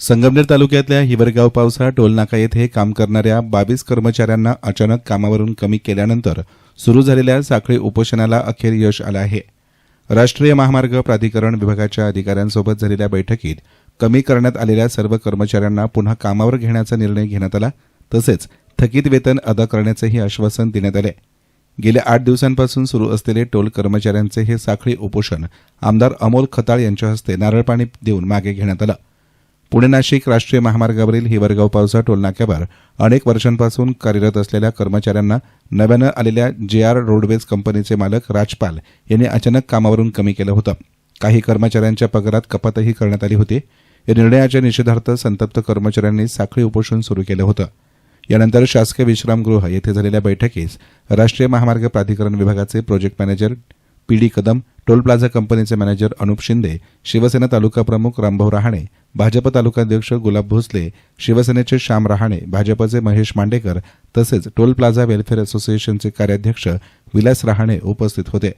संगमनेर तालुक्यातल्या हिवरगाव पावसा टोलनाका येथे काम करणाऱ्या बावीस कर्मचाऱ्यांना अचानक कामावरून कमी केल्यानंतर सुरू झालेल्या साखळी उपोषणाला अखेर यश आलं आहे. राष्ट्रीय महामार्ग प्राधिकरण विभागाच्या अधिकाऱ्यांसोबत झालेल्या बैठकीत कमी करण्यात आलेल्या सर्व कर्मचाऱ्यांना पुन्हा कामावर घेण्याचा निर्णय घेण्यात आला तसेच थकीत वेतन अदा करण्याचेही आश्वासन देण्यात आले. गेल्या आठ दिवसांपासून सुरू असलेले टोल कर्मचाऱ्यांचे हे साखळी उपोषण आमदार अमोल खताळ यांच्या हस्ते नारळपाणी देऊन मागे घेण्यात आलं. पुणे नाशिक राष्ट्रीय महामार्गावरील हिवरगाव पावसा टोलनाक्यावर अनेक वर्षांपासून कार्यरत असलेल्या कर्मचाऱ्यांना नव्यानं आलेल्या जे आर रोडवेज कंपनीचे मालक राजपाल यांनी अचानक कामावरून कमी केलं होतं. काही कर्मचाऱ्यांच्या पगारात कपातही करण्यात आली होती. या निर्णयाच्या निषेधार्थ संतप्त कर्मचाऱ्यांनी साखळी उपोषण सुरू केलं होतं. यानंतर शासकीय विश्रामगृह येथे झालेल्या बैठकीस राष्ट्रीय महामार्ग प्राधिकरण विभागाचे project manager P D Kadam toll plaza कंपनीचे मॅनेजर अनुप शिंदे शिवसेना तालुका प्रमुख रामभाऊ रहाणे भाजप तालुकाध्यक्ष गुलाब भोसले शिवसेनेचे श्याम रहाणे भाजपचे महेश मांडेकर तसेच टोल प्लाझा वेलफेअर असोसिएशनचे कार्याध्यक्ष विलास रहाणे उपस्थित होते.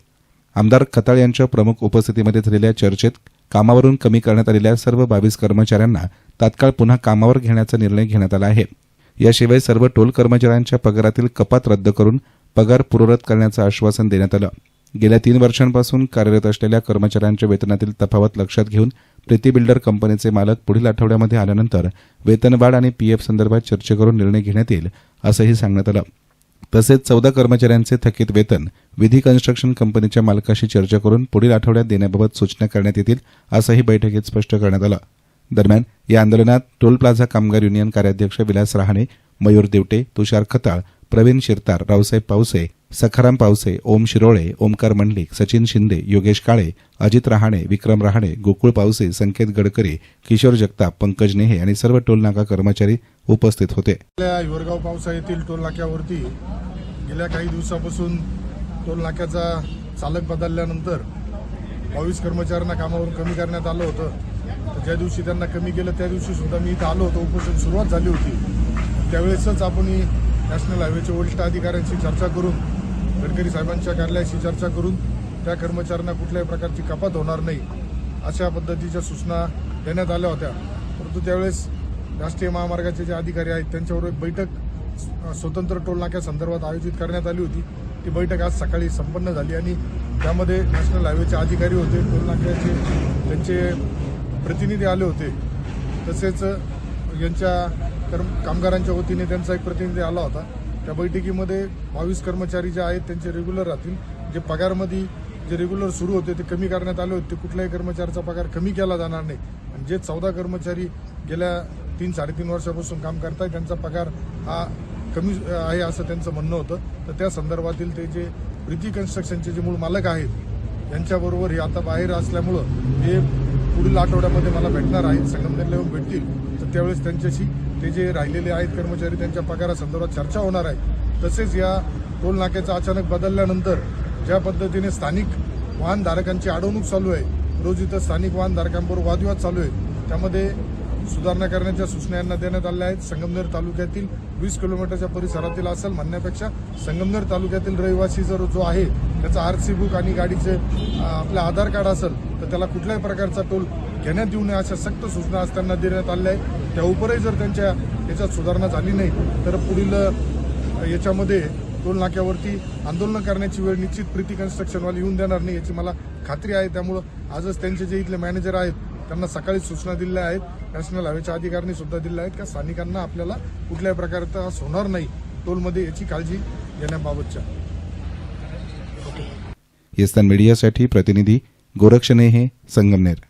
आमदार खताळ यांच्या प्रमुख उपस्थितीमध्ये झालेल्या चर्चेत कामावरून कमी करण्यात आलेल्या सर्व बावीस कर्मचाऱ्यांना तात्काळ पुन्हा कामावर घेण्याचा निर्णय घेण्यात आला आहे. याशिवाय सर्व टोल कर्मचाऱ्यांच्या पगारातील कपात रद्द करून पगार पूर्वरत करण्याचं आश्वासन देण्यात आलं. गेल्या तीन वर्षांपासून कार्यरत असलेल्या कर्मचाऱ्यांच्या वेतनातील तफावत लक्षात घेऊन प्रीती बिल्डर कंपनीचे मालक पुढील आठवड्यामध्ये आल्यानंतर वेतनवाढ आणि पीएफ संदर्भात चर्चा करून निर्णय घेण्यात येईल असंही सांगण्यात आलं. तसेच चौदा कर्मचाऱ्यांचे थकीत वेतन विधी कन्स्ट्रक्शन कंपनीच्या मालकाशी चर्चा करून पुढील आठवड्यात देण्याबाबत सूचना करण्यात येतील असंही बैठकीत स्पष्ट करण्यात आलं. दरम्यान या आंदोलनात टोल प्लाझा कामगार युनियन कार्याध्यक्ष विलास रहाणे मयूर देवटे तुषार खताळ प्रवीण शिरतार रावसाहेब पावसे सखाराम पावसे ओम शिरोळे ओमकार मंडलिक सचिन शिंदे योगेश काळे अजित रहाणे विक्रम रहाणे गोकुळ पावसे संकेत गडकरी किशोर जगताप पंकज नेहे आणि सर्व टोलनाका कर्मचारी उपस्थित होते. आपल्या हिवरगाव पावसा येथील टोल नाक्यावरती गेल्या काही दिवसापासून टोल नाक्याचा चालक बदलल्यानंतर बावीस कर्मचाऱ्यांना कामावरून कमी करण्यात आलं होतं. ज्या दिवशी त्यांना कमी केलं त्या दिवशी सुद्धा मी इथं आलो होतो. उपोषण सुरुवात झाली होती. त्यावेळेसच आपण नॅशनल हायवेच्या वरिष्ठ अधिकाऱ्यांशी चर्चा करून गडकरी साहेबांच्या कार्यालयाशी चर्चा करून त्या कर्मचाऱ्यांना कुठल्याही प्रकारची कपात होणार नाही अशा पद्धतीच्या सूचना देण्यात आल्या होत्या. परंतु त्यावेळेस राष्ट्रीय महामार्गाचे जे अधिकारी आहेत त्यांच्याबरोबर एक बैठक स्वतंत्र टोल नाक्यासंदर्भात आयोजित करण्यात आली होती. ती बैठक आज सकाळी संपन्न झाली आणि त्यामध्ये नॅशनल हायवेचे अधिकारी होते टोल नाक्याचे त्यांचे प्रतिनिधी आले होते. तसेच यांच्या कर्म कामगारांच्या वतीने त्यांचा एक प्रतिनिधी आला होता. त्या बैठकीमध्ये बावीस कर्मचारी जे आहेत त्यांचे रेग्युलर राहतील. जे पगारमध्ये जे रेग्युलर सुरू होते ते कमी करण्यात आले होते. ते कुठल्याही कर्मचाऱ्याचा पगार कमी केला जाणार नाही. आणि जे चौदा कर्मचारी गेल्या तीन साडेतीन वर्षापासून काम करताय त्यांचा पगार हा कमी आहे असं त्यांचं म्हणणं होतं. तर त्या संदर्भातील ते जे प्रीती कन्स्ट्रक्शनचे जे मूळ मालक आहेत यांच्याबरोबर हे आता बाहेर असल्यामुळं हे पुढील आठवड्यामध्ये मला भेटणार आहेत. संगमनेरला येऊन भेटतील. त्यावेळेस त्यांच्याशी ते जे राहिलेले आहेत कर्मचारी त्यांच्या पगारासंदर्भात चर्चा होणार आहे. तसेच या टोल नाक्याचा अचानक बदलल्यानंतर ज्या पद्धतीने स्थानिक वाहनधारकांची अडवणूक चालू आहे रोज इथं स्थानिक वाहनधारकांबरोबर वादविवाद चालू आहे त्यामध्ये सुधारणा करण्याच्या सूचना यांना देण्यात आल्या आहेत. संगमनेर तालुक्यातील वीस किलोमीटरच्या परिसरातील असेल म्हणण्यापेक्षा संगमनेर तालुक्यातील रहिवासी जर जो आहे त्याचा आर सी बुक आणि गाडीचे आपलं आधार कार्ड असेल तर त्याला कुठल्याही प्रकारचा टोल घेण्यात येऊ नये अशा सक्त सूचना आज त्यांना देण्यात आल्या आहेत. त्या उपरही जर त्यांच्या याच्यात सुधारणा झाली नाही तर पुढील याच्यामध्ये टोल नाक्यावरती आंदोलन करण्याची वेळ निश्चित प्रीती कन्स्ट्रक्शनवाले येऊन देणार नाही याची मला खात्री आहे. त्यामुळं आजच त्यांचे जे इथले मॅनेजर आहेत त्यांना सकाळी सूचना दिल्या आहेत. नॅशनल हवेच्या अधिकाऱ्यांनी सुद्धा दिल्या आहेत. का स्थानिकांना आपल्याला कुठल्याही प्रकारचा त्रास होणार नाही टोलमध्ये याची काळजी घेण्याबाबतच्या. येस्तान मीडियासाठी प्रतिनिधी गोरक्षनेहे संगमनेर.